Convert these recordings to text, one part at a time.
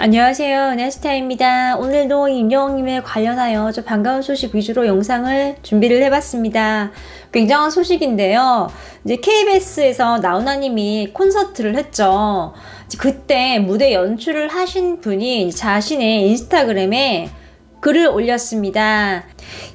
안녕하세요. 네스타입니다. 오늘도 임영웅님에 관련하여 좀 반가운 소식 위주로 영상을 준비를 해봤습니다. 굉장한 소식인데요. 이제 KBS에서 나훈아님이 콘서트를 했죠. 그때 무대 연출을 하신 분이 자신의 인스타그램에 글을 올렸습니다.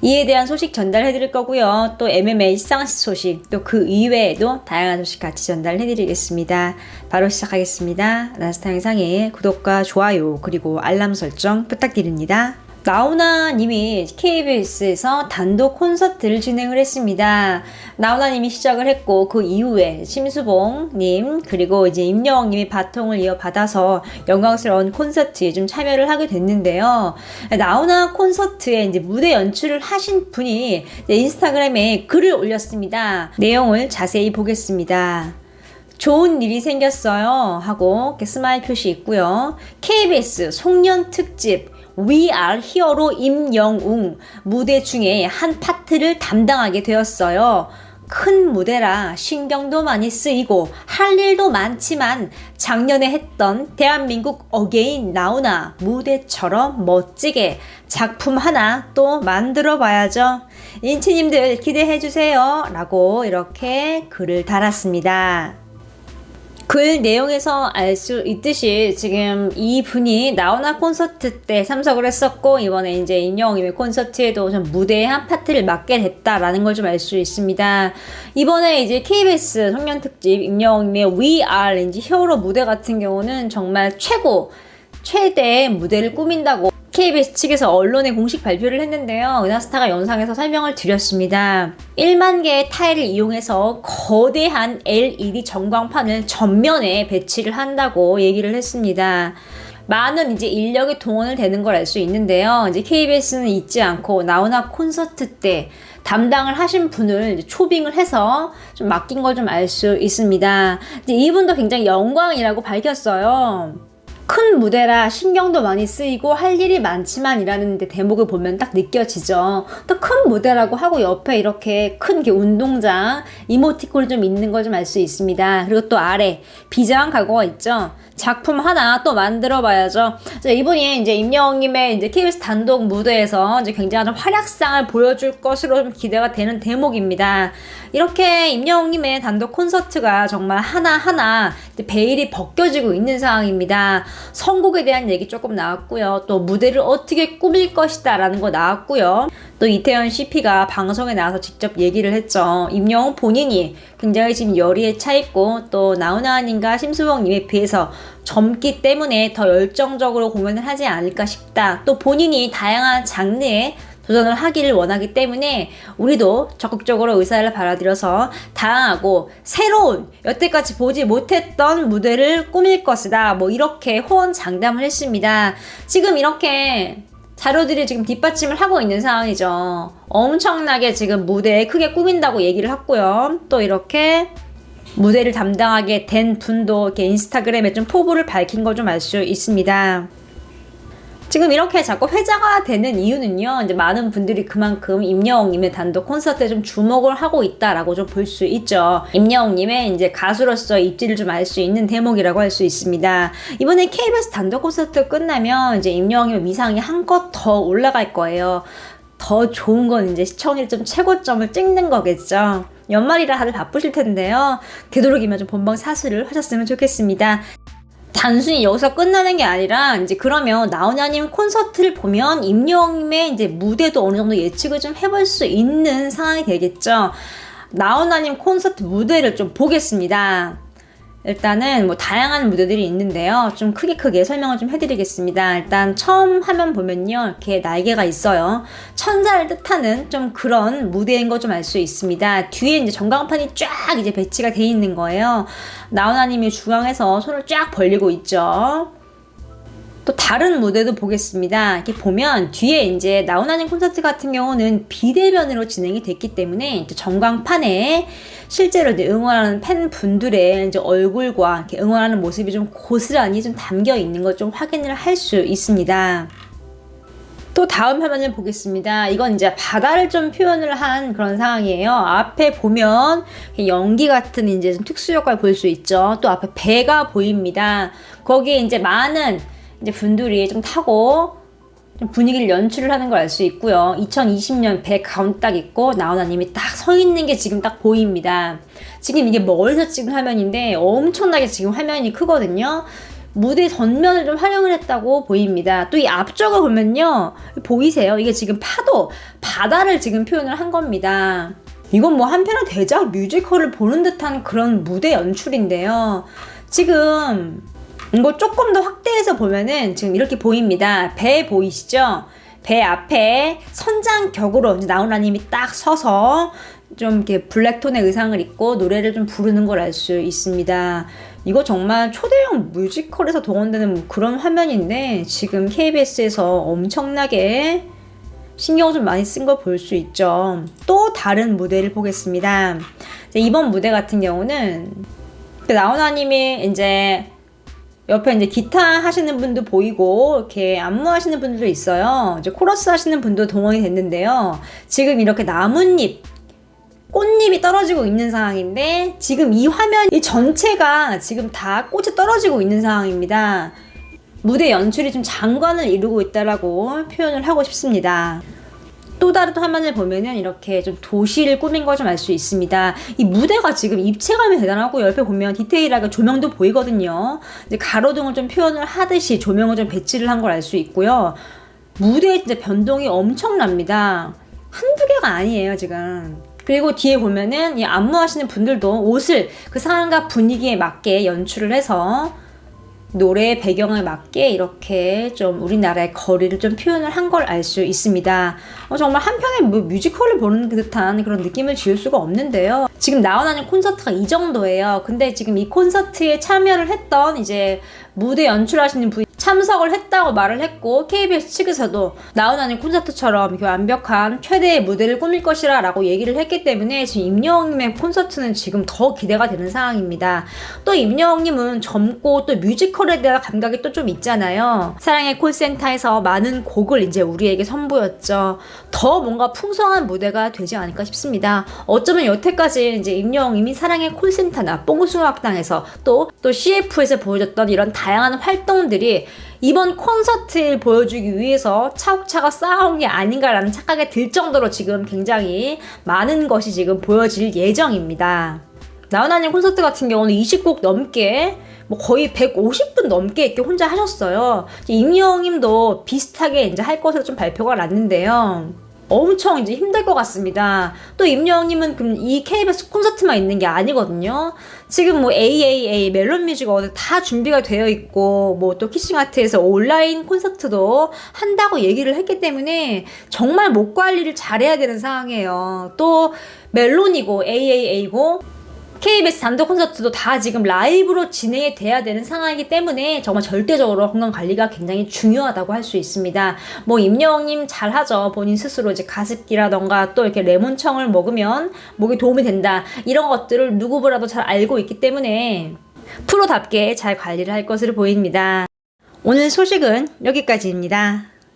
이에 대한 소식 전달해 드릴 거고요. 또 MMA 시상식 소식, 또 그 이외에도 다양한 소식 같이 전달해 드리겠습니다. 바로 시작하겠습니다. 나스타 영상에 구독과 좋아요, 그리고 알람 설정 부탁드립니다. 나훈아 님이 KBS에서 단독 콘서트를 진행을 했습니다. 나훈아 님이 시작을 했고 그 이후에 심수봉 님 그리고 이제 임영웅 님이 바통을 이어받아서 영광스러운 콘서트에 좀 참여를 하게 됐는데요. 나훈아 콘서트에 이제 무대 연출을 하신 분이 인스타그램에 글을 올렸습니다. 내용을 자세히 보겠습니다. 좋은 일이 생겼어요 하고 스마일 표시 있고요. KBS 송년 특집 We Are Hero로 임영웅 무대 중에 한 파트를 담당하게 되었어요. 큰 무대라 신경도 많이 쓰이고 할 일도 많지만 작년에 했던 대한민국 어게인 나오나 무대처럼 멋지게 작품 하나 또 만들어 봐야죠. 인치님들 기대해 주세요. 라고 이렇게 글을 달았습니다. 글 내용에서 알 수 있듯이 지금 이 분이 나훈아 콘서트 때 참석을 했었고 이번에 이제 임영웅의 콘서트에도 좀 무대의 한 파트를 맡게 됐다라는 걸 좀 알 수 있습니다. 이번에 이제 KBS 성년 특집 임영웅의 We Are 왠지 히어로 무대 같은 경우는 정말 최고 최대의 무대를 꾸민다고 KBS 측에서 언론에 공식 발표를 했는데요. 은하스타가 영상에서 설명을 드렸습니다. 1만 개의 타일을 이용해서 거대한 LED 전광판을 전면에 배치를 한다고 얘기를 했습니다. 많은 이제 인력이 동원을 되는 걸 알 수 있는데요. 이제 KBS는 잊지 않고 나훈아 콘서트 때 담당을 하신 분을 초빙을 해서 좀 맡긴 걸 좀 알 수 있습니다. 이제 이분도 굉장히 영광이라고 밝혔어요. 큰 무대라 신경도 많이 쓰이고 할 일이 많지만 이라는 데 대목을 보면 딱 느껴지죠. 또 큰 무대라고 하고 옆에 이렇게 큰 운동장 이모티콘이 좀 있는 걸 좀 알 수 있습니다. 그리고 또 아래 비장한 각오가 있죠. 작품 하나 또 만들어 봐야죠. 이분이 이제 임영웅님의 이제 KBS 단독 무대에서 이제 굉장한 활약상을 보여줄 것으로 좀 기대가 되는 대목입니다. 이렇게 임영웅님의 단독 콘서트가 정말 하나하나 베일이 벗겨지고 있는 상황입니다. 선곡에 대한 얘기 조금 나왔고요. 또 무대를 어떻게 꾸밀 것이다 라는 거 나왔고요. 또 이태현 CP가 방송에 나와서 직접 얘기를 했죠. 임영웅 본인이 굉장히 지금 열의에 차 있고 또 나훈아님과 심수봉님에 비해서 젊기 때문에 더 열정적으로 공연을 하지 않을까 싶다. 또 본인이 다양한 장르에 도전을 하기를 원하기 때문에 우리도 적극적으로 의사를 받아들여서 다양하고 새로운 여태까지 보지 못했던 무대를 꾸밀 것이다. 뭐 이렇게 호언 장담을 했습니다. 지금 이렇게 자료들이 지금 뒷받침을 하고 있는 상황이죠. 엄청나게 지금 무대에 크게 꾸민다고 얘기를 했고요. 또 이렇게 무대를 담당하게 된 분도 이렇게 인스타그램에 좀 포부를 밝힌 걸좀알 수 있습니다. 지금 이렇게 자꾸 회자가 되는 이유는요, 이제 많은 분들이 그만큼 임영웅님의 단독 콘서트에 좀 주목을 하고 있다라고 좀 볼 수 있죠. 임영웅님의 이제 가수로서 입지를 좀 알 수 있는 대목이라고 할 수 있습니다. 이번에 KBS 단독 콘서트 끝나면 이제 임영웅님의 위상이 한껏 더 올라갈 거예요. 더 좋은 건 이제 시청률 좀 최고점을 찍는 거겠죠. 연말이라 다들 바쁘실 텐데요. 되도록이면 좀 본방 사수를 하셨으면 좋겠습니다. 단순히 여기서 끝나는 게 아니라 이제 그러면 나훈아님 콘서트를 보면 임영웅님의 이제 무대도 어느 정도 예측을 좀 해볼 수 있는 상황이 되겠죠. 나훈아님 콘서트 무대를 좀 보겠습니다. 일단은 뭐 다양한 무대들이 있는데요. 좀 크게 크게 설명을 좀 해드리겠습니다. 일단 처음 화면 보면요. 이렇게 날개가 있어요. 천사를 뜻하는 좀 그런 무대인 거 좀 알 수 있습니다. 뒤에 이제 전광판이 쫙 이제 배치가 돼 있는 거예요. 나훈아님이 중앙에서 손을 쫙 벌리고 있죠. 또 다른 무대도 보겠습니다. 이렇게 보면 뒤에 이제 나훈아님 콘서트 같은 경우는 비대면으로 진행이 됐기 때문에 전광판에 실제로 응원하는 팬분들의 이제 얼굴과 응원하는 모습이 좀 고스란히 좀 담겨 있는 걸 좀 확인을 할 수 있습니다. 또 다음 화면을 보겠습니다. 이건 이제 바다를 좀 표현을 한 그런 상황이에요. 앞에 보면 연기 같은 이제 좀 특수 효과를 볼 수 있죠. 또 앞에 배가 보입니다. 거기에 이제 많은 이제 분들이 좀 타고 좀 분위기를 연출을 하는 걸 알 수 있고요. 2020년 배 가운 딱 있고 나훈아님이 딱 서 있는 게 지금 딱 보입니다. 지금 이게 멀리서 찍은 화면인데 엄청나게 지금 화면이 크거든요. 무대 전면을 좀 활용을 했다고 보입니다. 또 이 앞쪽을 보면요. 보이세요? 이게 지금 파도, 바다를 지금 표현을 한 겁니다. 이건 뭐 한편의 대작 뮤지컬을 보는 듯한 그런 무대 연출인데요. 지금 이거 조금 더 확대해서 보면은 지금 이렇게 보입니다. 배 보이시죠? 배 앞에 선장 격으로 이제 나훈아님이 딱 서서 좀 이렇게 블랙톤의 의상을 입고 노래를 좀 부르는 걸 알 수 있습니다. 이거 정말 초대형 뮤지컬에서 동원되는 뭐 그런 화면인데 지금 KBS에서 엄청나게 신경을 좀 많이 쓴 걸 볼 수 있죠. 또 다른 무대를 보겠습니다. 이번 무대 같은 경우는 나훈아님이 이제 옆에 이제 기타 하시는 분도 보이고 이렇게 안무 하시는 분들도 있어요. 이제 코러스 하시는 분도 동원이 됐는데요. 지금 이렇게 나뭇잎 꽃잎이 떨어지고 있는 상황인데 지금 이 화면 이 전체가 지금 다 꽃이 떨어지고 있는 상황입니다. 무대 연출이 좀 장관을 이루고 있다라고 표현을 하고 싶습니다. 또 다른 화면을 보면은 이렇게 좀 도시를 꾸민 걸 좀 알 수 있습니다. 이 무대가 지금 입체감이 대단하고 옆에 보면 디테일하게 조명도 보이거든요. 이제 가로등을 좀 표현을 하듯이 조명을 좀 배치를 한 걸 알 수 있고요. 무대의 진짜 변동이 엄청납니다. 한두 개가 아니에요, 지금. 그리고 뒤에 보면은 이 안무하시는 분들도 옷을 그 상황과 분위기에 맞게 연출을 해서 노래의 배경에 맞게 이렇게 좀 우리나라의 거리를 좀 표현을 한 걸 알 수 있습니다. 어, 정말 한편의 뭐 뮤지컬을 보는 듯한 그런 느낌을 지울 수가 없는데요. 지금 나원하는 콘서트가 이 정도예요. 근데 지금 이 콘서트에 참여를 했던 이제 무대 연출하시는 분이 참석을 했다고 말을 했고 KBS 측에서도 나훈아님 콘서트처럼 이렇게 완벽한 최대의 무대를 꾸밀 것이라 라고 얘기를 했기 때문에 지금 임영웅님의 콘서트는 지금 더 기대가 되는 상황입니다. 또 임영웅님은 젊고 또 뮤지컬에 대한 감각이 또 좀 있잖아요. 사랑의 콜센터에서 많은 곡을 이제 우리에게 선보였죠. 더 뭔가 풍성한 무대가 되지 않을까 싶습니다. 어쩌면 여태까지 이제 임영웅님이 사랑의 콜센터나 뽕숭아학당에서 또, 또 CF에서 보여줬던 이런 다양한 활동들이 이번 콘서트를 보여주기 위해서 차곡차곡 쌓아온 게 아닌가라는 착각이 들 정도로 지금 굉장히 많은 것이 지금 보여질 예정입니다. 나훈아님 콘서트 같은 경우는 20곡 넘게 뭐 거의 150분 넘게 이렇게 혼자 하셨어요. 임영웅님도 비슷하게 이제 할 것으로 좀 발표가 났는데요. 엄청 이제 힘들 것 같습니다. 또 임영웅님은 그럼 이 KBS 콘서트만 있는 게 아니거든요. 지금 뭐 AAA 멜론 뮤직 어디 다 준비가 되어 있고 뭐 또 키싱 아트에서 온라인 콘서트도 한다고 얘기를 했기 때문에 정말 목 관리를 잘해야 되는 상황이에요. 또 멜론이고 AAA고 KBS 단독 콘서트도 다 지금 라이브로 진행이 돼야 되는 상황이기 때문에 정말 절대적으로 건강 관리가 굉장히 중요하다고 할 수 있습니다. 뭐 임영웅님 잘하죠. 본인 스스로 이제 가습기라던가 또 이렇게 레몬청을 먹으면 목에 도움이 된다. 이런 것들을 누구보다도 잘 알고 있기 때문에 프로답게 잘 관리를 할 것으로 보입니다. 오늘 소식은 여기까지입니다.